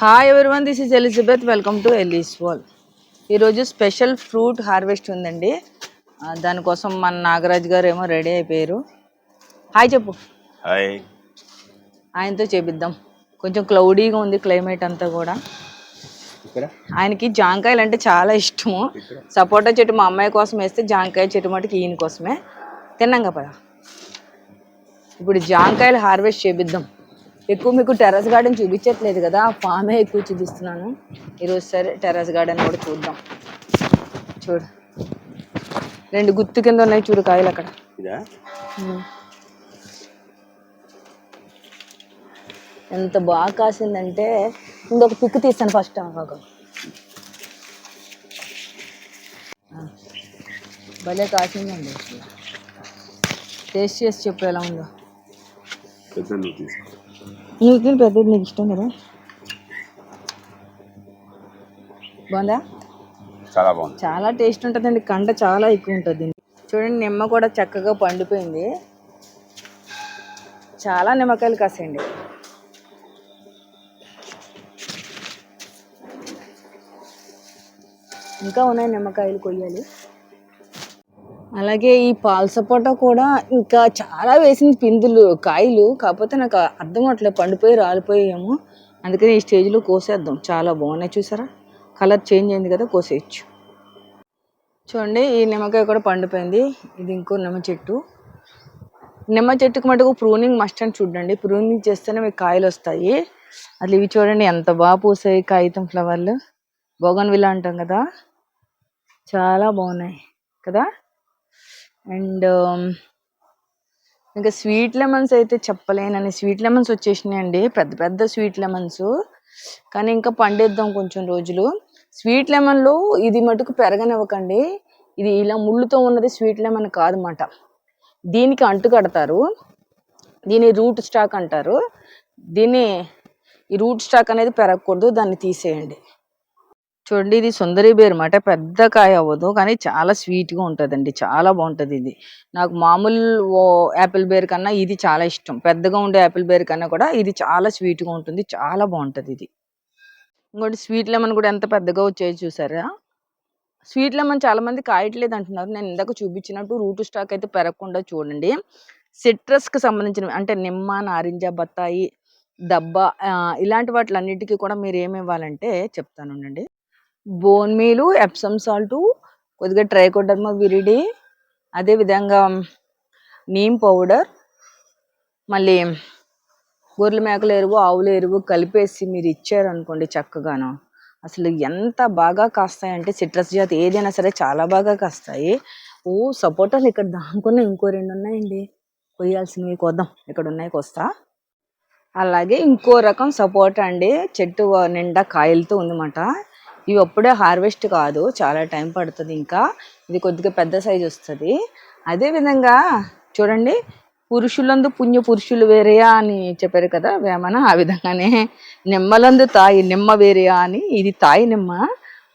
Hi everyone this is Elizabeth welcome to Ellie's wall ఈరోజు special fruit harvest ఉందండి. దానికోసం మన నాగరాజ్ గారు ఏమో రెడీ అయిపోయారు. హాయ్ చెప్పు. హాయ్ ఆయనతో చేపిద్దాం. కొంచెం క్లౌడీగా ఉంది క్లైమేట్ అంతా కూడా. ఆయనకి జాంకాయలు అంటే చాలా ఇష్టము. సపోటా చెట్టు మా అమ్మాయి కోసం వేస్తే జాంకాయ చెట్టు మటుకు ఈయన కోసమే. తిన్నాం పద. ఇప్పుడు జాంకాయలు హార్వెస్ట్ చేపిద్దాం. ఎక్కువ మీకు టెర్రస్ గార్డెన్ చూపించట్లేదు కదా ఫామే ఎక్కువ చూపిస్తున్నాను. ఈరోజు సరే టెర్రస్ గార్డెన్ కూడా చూద్దాం. చూడు. రెండు గుత్తు కింద ఉన్నాయి చూడు కాయలు అక్కడ. ఎంత బాగా కాసిందంటే ఇంకొక పిక్ తీస్తాను ఫస్ట్ బాగా భలే కాసిందండి టేస్ట్ చేసి చెప్పు ఎలా ఉందో. నీకు పెద్దది? నీకు ఇష్టం కదా బాగుందా? చాలా బాగుంది. చాలా టేస్ట్ ఉంటుందండి. కండ చాలా ఎక్కువ ఉంటుంది. చూడండి నిమ్మ కూడా చక్కగా పండిపోయింది. చాలా నిమ్మకాయలు కాసేయండి. ఇంకా ఉన్నాయి నిమ్మకాయలు కొయ్యాలి. అలాగే ఈ పాల సపోటా కూడా ఇంకా చాలా వేసింది పిందులు కాయలు. కాకపోతే నాకు అర్థం అవట్లేదు పండిపోయి రాలిపోయేమో అందుకని ఈ స్టేజ్లో కోసేద్దాం. చాలా బాగున్నాయి చూసారా? కలర్ చేంజ్ అయింది కదా కోసేయచ్చు. చూడండి ఈ నిమ్మకాయ కూడా పండిపోయింది. ఇది ఇంకో నిమ్మ చెట్టు. నిమ్మ చెట్టుకు మటుకు ప్రూనింగ్ మస్ట్ అని చూడండి ప్రూనింగ్ చేస్తేనే మీకు కాయలు వస్తాయి. అసలు ఇవి చూడండి ఎంత బాగా పూసాయి కాగితం ఫ్లవర్లు. బోగన్ విలా అంటాం కదా. చాలా బాగున్నాయి కదా. అండ్ um, ఇంకా స్వీట్ లెమన్స్ అయితే చెప్పలేనని స్వీట్ లెమన్స్ వచ్చేసినాయండి. పెద్ద పెద్ద స్వీట్ లెమన్స్. కానీ ఇంకా పండిద్దాం కొంచెం రోజులు. స్వీట్ లెమన్లో ఇది మటుకు పెరగనివ్వకండి. ఇది ఇలా ముళ్ళుతో ఉన్నది స్వీట్ లెమన్ కాదన్నమాట దీనికి అంటు కడతారు. దీని రూట్ స్టాక్ అంటారు. దీన్ని ఈ రూట్ స్టాక్ అనేది పెరగకూడదు. దాన్ని తీసేయండి. చూడండి ఇది సుందరి బేర్ అనమాట పెద్ద కాయ అవ్వదు కానీ చాలా స్వీట్గా ఉంటుందండి. చాలా బాగుంటుంది ఇది. నాకు మామూలు ఓ యాపిల్ బేర్ కన్నా ఇది చాలా ఇష్టం. పెద్దగా ఉండే యాపిల్ బేర్ కన్నా కూడా ఇది చాలా స్వీట్గా ఉంటుంది. చాలా బాగుంటుంది ఇది. ఇంకోటి స్వీట్ లెమన్ కూడా ఎంత పెద్దగా వచ్చాయి చూసారా? స్వీట్ లెమన్ చాలా మంది కాయట్లేదు అంటున్నారు. నేను ఇందాక చూపించినట్టు రూట్ స్టాక్ అయితే పెరగకుండా చూడండి. సిట్రస్కి సంబంధించినవి అంటే నిమ్మ నారింజ బత్తాయి దబ్బ ఇలాంటి వాటిలన్నిటికీ కూడా మీరు ఏమి ఇవ్వాలంటే చెప్తాను ఉండండి. బోన్ మీలు ఎప్సమ్ సాల్ట్ కొద్దిగా ట్రైకోడర్మా విరిడి అదేవిధంగా నీమ్ పౌడర్ మళ్ళీ గొర్రెల మేకల ఎరువు ఆవుల ఎరువు కలిపేసి మీరు ఇచ్చారనుకోండి చక్కగాను. అసలు ఎంత బాగా కాస్తాయంటే సిట్రస్ జాతి ఏదైనా సరే చాలా బాగా కాస్తాయి. ఓ సపోటాలు ఇక్కడ దానికున్న ఇంకో రెండు ఉన్నాయండి. కొయ్యాల్సినవి కోద్దాం. ఇక్కడ ఉన్నాయి కొస్తా. అలాగే ఇంకో రకం సపోటా అండి. చెట్టు నిండా కాయలతో ఉందన్నమాట. ఇవి అప్పుడే హార్వెస్ట్ కాదు చాలా టైం పడుతుంది ఇంకా. ఇది కొద్దిగా పెద్ద సైజు వస్తుంది. అదేవిధంగా చూడండి పురుషులందు పుణ్య పురుషులు వేరేయా అని చెప్పారు కదా వేమన ఆ విధంగానే నిమ్మలందు తాయి నిమ్మ వేరేయా అని. ఇది తాయి నిమ్మ.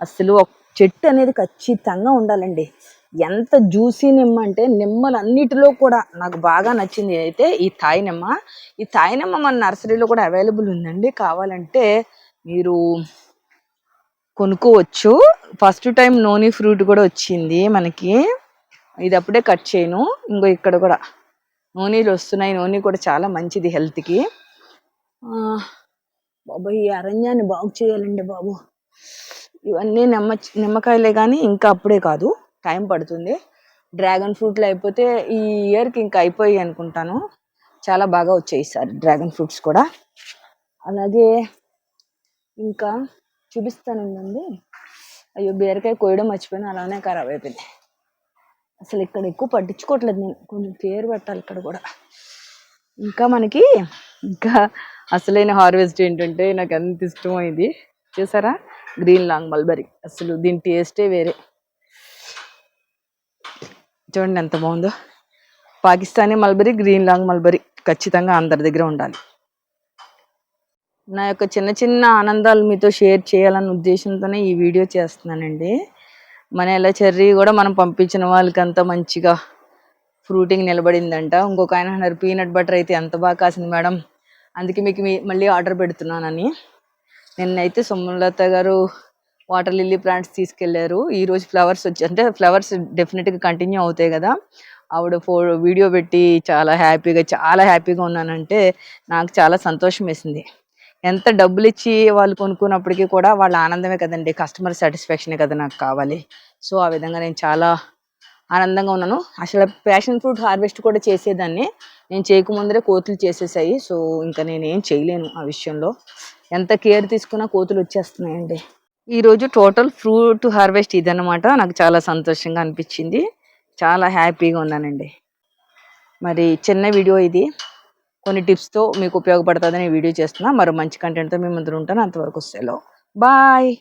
అసలు ఒక చెట్టు అనేది ఖచ్చితంగా ఉండాలండి. ఎంత జ్యూసీ నిమ్మ అంటే నిమ్మలన్నిటిలో కూడా నాకు బాగా నచ్చింది. అయితే ఈ తాయి నిమ్మ. ఈ తాయి నిమ్మ మన నర్సరీలో కూడా అవైలబుల్ ఉందండి. కావాలంటే మీరు కొనుక్కోవచ్చు. ఫస్ట్ టైం నోని ఫ్రూట్ కూడా వచ్చింది మనకి. ఇది అప్పుడే కట్ చేయను. ఇంకో ఇక్కడ కూడా నూనెలు వస్తున్నాయి. నూనె కూడా చాలా మంచిది హెల్త్కి బాబా ఈ అరణ్యాన్ని బాగు చేయాలండి బాబు. ఇవన్నీ నిమ్మ నిమ్మకాయలే కానీ ఇంకా అప్పుడే కాదు. టైం పడుతుంది. డ్రాగన్ ఫ్రూట్లు అయిపోతే ఈ ఇయర్కి ఇంకా అయిపోయి అనుకుంటాను. చాలా బాగా వచ్చాయి సార్ డ్రాగన్ ఫ్రూట్స్ కూడా. అలాగే ఇంకా చూపిస్తానండి అయ్యో బీరకాయ కోయడం మర్చిపోయినా అలానే ఖరాబ్ అయిపోయింది. అసలు ఇక్కడ ఎక్కువ పట్టించుకోవట్లేదు నేను. కొంచెం కేర్ పెట్టాలి ఇక్కడ కూడా. ఇంకా మనకి ఇంకా అసలైన హార్వెస్ట్ ఏంటంటే నాకు ఎంత ఇష్టమో ఇది చూసారా? Green long mulberry. అసలు దీని టేస్టే వేరే. చూడండి ఎంత బాగుందో. Pakistani mulberry green long mulberry ఖచ్చితంగా అందరి దగ్గర ఉండాలి. నా యొక్క చిన్న చిన్న ఆనందాలు మీతో షేర్ చేయాలన్న ఉద్దేశంతోనే ఈ వీడియో చేస్తున్నానండి. మన ఎలా చెర్రీ కూడా మనం పంపించిన వాళ్ళకంతా మంచిగా ఫ్రూటింగ్ నిలబడిందంట. ఇంకొక ఆయన అన్నారు పీనట్ బటర్ అయితే ఎంత బాగా కాసింది మేడం? అందుకే మీకు మీ- మళ్ళీ ఆర్డర్ పెడుతున్నానని. నిన్నైతే సోమలత గారు వాటర్ లిల్లీ ప్లాంట్స్ తీసుకెళ్ళారు. ఈరోజు ఫ్లవర్స్ వచ్చి అంటే ఫ్లవర్స్ డెఫినెట్గా కంటిన్యూ అవుతాయి కదా. ఆవిడ ఫో వీడియో పెట్టి చాలా హ్యాపీగా చాలా హ్యాపీగా ఉన్నానంటే నాకు చాలా సంతోషం వేసింది. ఎంత డబ్బులు ఇచ్చి వాళ్ళు కొనుక్కున్నప్పటికీ కూడా వాళ్ళ ఆనందమే కదండి. కస్టమర్ సాటిస్ఫాక్షనే కదా నాకు కావాలి. సో ఆ విధంగా నేను చాలా ఆనందంగా ఉన్నాను. అసలు ప్యాషన్ ఫ్రూట్ హార్వెస్ట్ కూడా చేసేదాన్ని. నేను చేయకముందరే కోతులు చేసేసాయి. సో ఇంకా నేను ఏం చేయలేను ఆ విషయంలో. ఎంత కేర్ తీసుకున్నా కోతులు వచ్చేస్తున్నాయండి. ఈరోజు టోటల్ ఫ్రూట్ హార్వెస్ట్ ఇదన్నమాట. నాకు చాలా సంతోషంగా అనిపించింది. చాలా హ్యాపీగా ఉన్నానండి. మరి చిన్న వీడియో ఇది. కొన్ని టిప్స్తో మీకు ఉపయోగపడుతుందని వీడియో చేస్తున్నా. మరో మంచి కంటెంట్తో మీ ముందు ఉంటాను. అంతవరకు సెలవు. బాయ్!